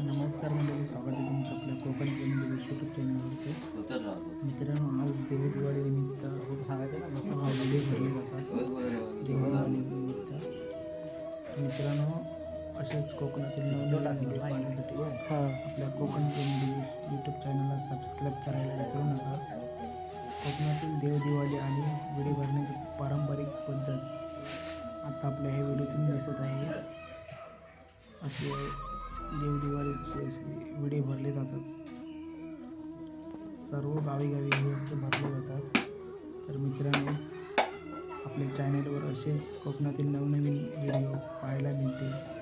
नमस्कार मंडळी स्वागत आहे तुमचं आपल्या कोकण गेम यूट्यूब चॅनलवरती मित्रांनो आज देवी दिवाळी निमित्त सांगायचं ना मस्त व्हिडिओ भरले जातात. दिवाळी निमित्त. मित्रांनो असेच कोकणातील नवनवीन व्हिडिओ पाहण्यासाठी आपल्या कोकण गेम यूट्यूब चॅनलला सबस्क्राईब करायला विसरू नका. कोकणातील देवदिवाळी आणि विडी भरण्याची पारंपरिक पद्धत आता आपल्या हे व्हिडिओतून दिसत आहे. असे देवदिवाळीचे असे विडे भरले जातात. सर्व गावी गावी हे असे भरले जातात. तर मित्रांनो आपल्या चॅनलवर असेच कोकणातील नवनवीन व्हिडिओ पाहायला मिळतील.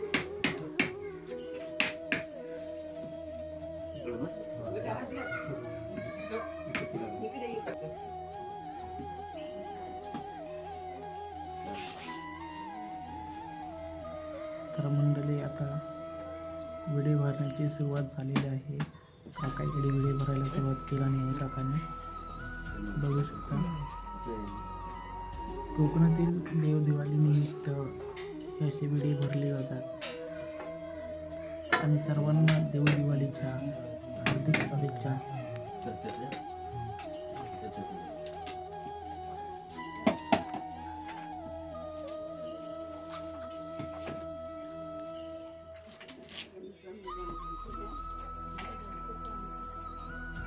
विडे भरण्याची सुरुवात झालेली आहे. काका इकडे विडे भरायला सुरुवात केला नाही काकाने बघू शकता. कोकणातील देवदिवाळी निमित्त हे असे विडे भरले जातात. आणि सर्वांना देवदिवाळीच्या हार्दिक शुभेच्छा.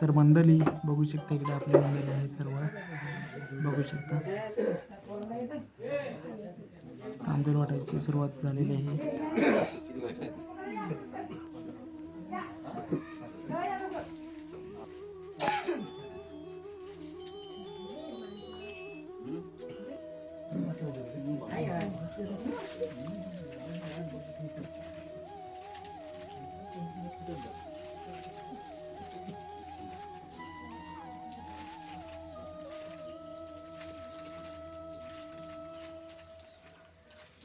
तर मंडळी बघू शकता इकडे आपली मंडळी आहे सर्व. बघू शकता. तांदूळ वाटायची सुरुवात झालेली आहे.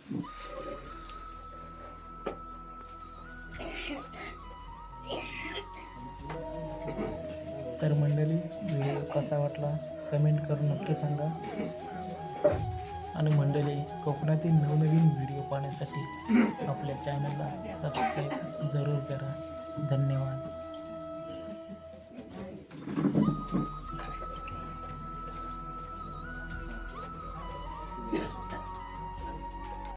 तर मंडळी व्हिडिओ कसा वाटला? कमेंट करून नक्की सांगा. आणि मंडळी कोकणातील नवनवीन व्हिडिओ पाहण्यासाठी आपल्या चॅनलला सबस्क्राईब जरूर करा. धन्यवाद.